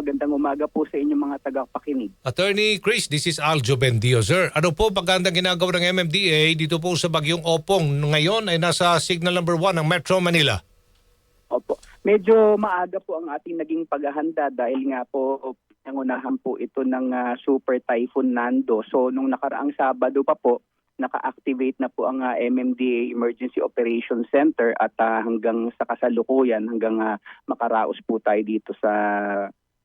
magandang umaga po sa inyong mga tagapakinig. Attorney Chris, this is Aljo Bendio. Sir, ano po pagandang ginagawa ng MMDA dito po sa Bagyong Opong ngayon ay nasa signal number 1 ng Metro Manila? Opo. Medyo maaga po ang ating naging paghahanda dahil nga po nangunahan po ito ng ah, Super Typhoon Nando. So nung nakaraang Sabado pa po, naka-activate na po ang ah, MMDA Emergency Operations Center at ah, hanggang sa kasalukuyan, hanggang ah, makaraos po tayo dito sa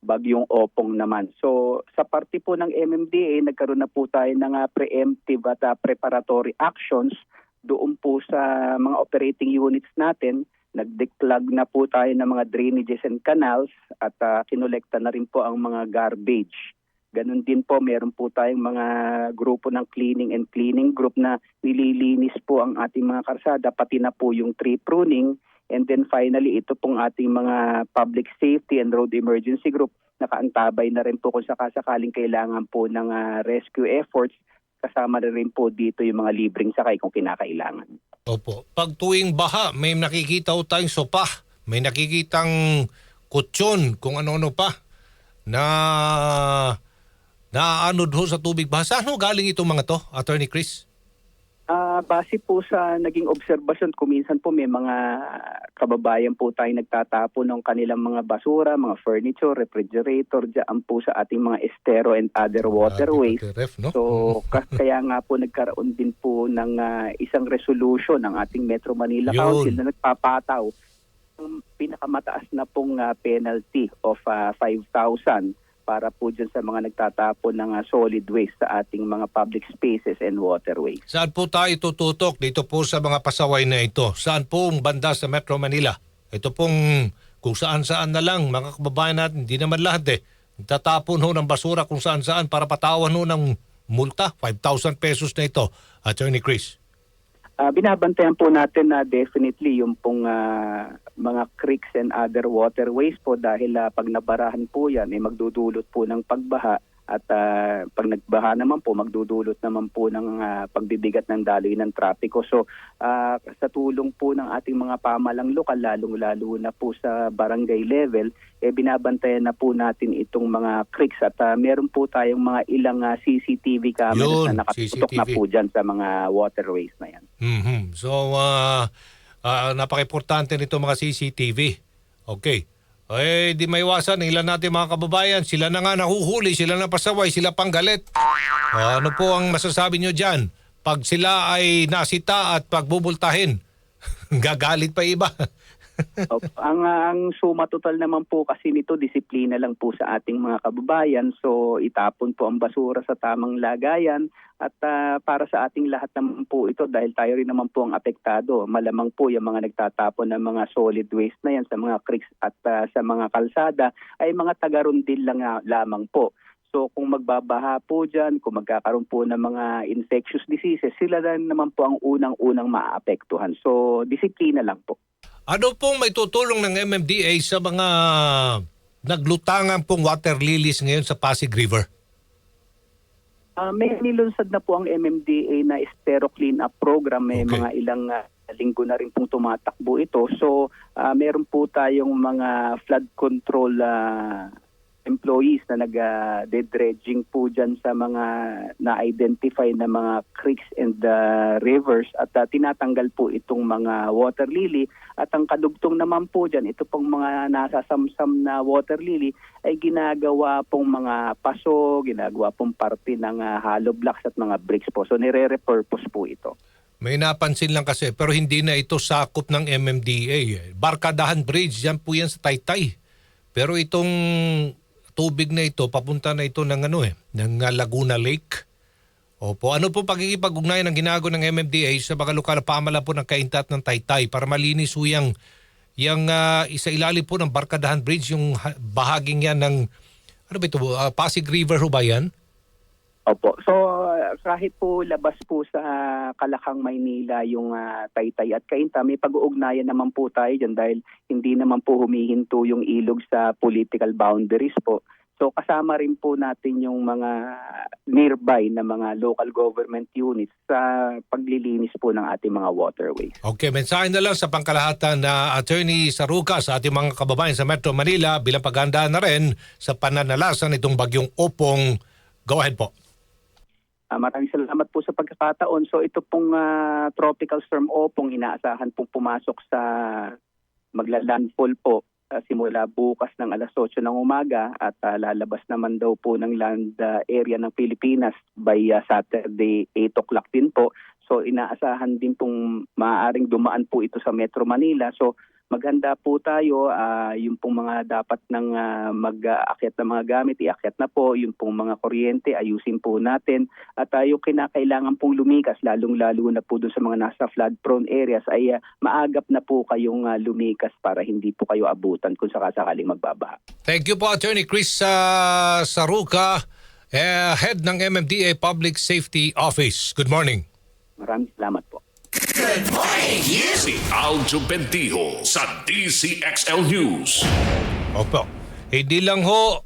Bagyong Opong naman. So sa parte po ng MMDA, nagkaroon na po tayo ng ah, preemptive at ah, preparatory actions doon po sa mga operating units natin nag-declog na po tayo ng mga drainages and canals at uh, kinolekta na rin po ang mga garbage. Ganon din po, meron po tayong mga grupo ng cleaning and cleaning group na nililinis po ang ating mga karsada, pati na po yung tree pruning. And then finally, ito pong ating mga public safety and road emergency group, nakaantabay na rin po kung sakasakaling kailangan po ng ah, rescue efforts. Kasama na rin po dito yung mga libreng sakay kung kinakailangan. Opo. Pag tuwing baha, may nakikita ho tayong sopa. May nakikitang kutsyon, kung ano-ano pa, na naanod ho sa tubig baha. Saan ho galing itong mga to, Attorney Chris? Ah, base po sa naging obserbasyon, kuminsan po may mga kababayan po tayo nagtatapon ng kanilang mga basura, mga furniture, refrigerator, dyan po sa ating mga estero and other waterways. Ah, ref, no? So, ka- kaya nga po nagkaroon din po ng ah, isang resolution ng ating Metro Manila Yun. Council na nagpapataw ng pinakamataas na pong ah, penalty of ah, 5,000 para po dyan sa mga nagtatapon ng ah, solid waste sa ating mga public spaces and waterways. Saan po tayo tututok dito po sa mga pasaway na ito? Saan po ang banda sa Metro Manila? Ito pong kung saan-saan na lang, mga kababayan natin, hindi naman lahat eh. Tatapon ho ng basura kung saan-saan para patawan ho ng multa, 5,000 pesos na ito. Attorney Chris. Ah, binabantayan po natin na definitely yung pong ah, mga creeks and other waterways po dahil ah, pag nabarahan po yan ay magdudulot po ng pagbaha at ah, pag nagbaha naman po magdudulot naman po ng ah, pagbibigat ng daloy ng trapiko. So ah, sa tulong po ng ating mga pamalang lokal lalong-lalo na po sa barangay level eh binabantayan na po natin itong mga creeks at ah, meron po tayong mga ilang ah, CCTV cameras Yun, na nakatutok na CCTV. po dyan sa mga waterways na yan. Mhm. So, uh, napaka-importante nito mga CCTV. Okay. Eh, di maiwasan, ilan natin mga kababayan, sila na nga nahuhuli, sila na pasaway, sila pang galit. Ah, ano po ang masasabi nyo dyan? Pag sila ay nasita at pagbubultahin, gagalit pa iba. Ang ang suma total naman po kasi nito disiplina lang po sa ating mga kababayan. So itapon po ang basura sa tamang lagayan at ah, para sa ating lahat naman po ito dahil tayo rin naman po ang apektado. Malamang po yung mga nagtatapon ng mga solid waste na yan sa mga creeks at ah, sa mga kalsada ay mga taga-rundil lang nga- lamang po. So kung magbabaha po dyan, kung magkakaroon po ng mga infectious diseases, sila rin naman po ang unang-unang maapektuhan. So disiplina lang po. Ano pong may tutulong ng MMDA sa mga naglutangan pong water lilies ngayon sa Pasig River? Ah, may nilunsad na po ang MMDA na Estero Cleanup Program. May Okay. mga ilang ah, linggo na rin pong tumatakbo ito. So, ah, meron po tayong mga flood control ah, employees na nag-dredging po dyan sa mga na-identify na mga creeks and ah, rivers at ah, tinatanggal po itong mga water lily at ang kadugtong naman po dyan, ito pong mga nasasamsam na water lily ay ginagawa pong mga paso, ginagawa pong parte ng ah, hollow blocks at mga bricks po. So nire-repurpose po ito. May napansin lang kasi pero hindi na ito sakop ng MMDA. Barkadahan Bridge, yan po yan sa Taytay. Pero itong tubig na ito, papunta na ito ng ano eh, ng Laguna Lake. Opo, ano po pagkikipag-ugnayan ng ginagawa ng MMDA sa mga lokal na pamala po ng Kaintat ng Taytay para malinis po yung, yung uh, isa ilalim po ng Barkadahan Bridge, yung ha- bahaging yan ng, ano ba ito, uh, Pasig River ho ba yan? Opo. So ah, kahit po labas po sa Kalakang Maynila yung ah, Taytay at Kainta, may pag-uugnayan naman po tayo dyan dahil hindi naman po humihinto yung ilog sa political boundaries po. So kasama rin po natin yung mga nearby na mga local government units sa paglilinis po ng ating mga waterways. Okay, mensahe na lang sa pangkalahatan na Attorney Saruca sa ating mga kababayan sa Metro Manila bilang paghahanda na rin sa pananalasan nitong bagyong Opong. Go ahead po. Ah, maraming salamat po sa pagkakataon. So ito pong ah, tropical storm Opong inaasahan pong pumasok sa magla-landfall po ah, simula bukas ng alas 8 ng umaga at ah, lalabas naman daw po ng land ah, area ng Pilipinas by ah, Saturday 8 o'clock din po. So inaasahan din pong maaaring dumaan po ito sa Metro Manila. So maghanda po tayo ah, yung pong mga dapat ng ah, mag-aakyat na mga gamit, iakyat na po, yung pong mga kuryente, ayusin po natin at tayo kinakailangan pong lumikas lalong-lalo na po dun sa mga nasa flood-prone areas ay ah, maagap na po kayong ah, lumikas para hindi po kayo abutan kung sakasakaling magbabaha. Thank you po Attorney Chris uh, Saruca, eh, head ng MMDA Public Safety Office. Good morning. Maraming salamat po. Si Aljo Bendijo sa DCXL News. Opo. Hindi lang ho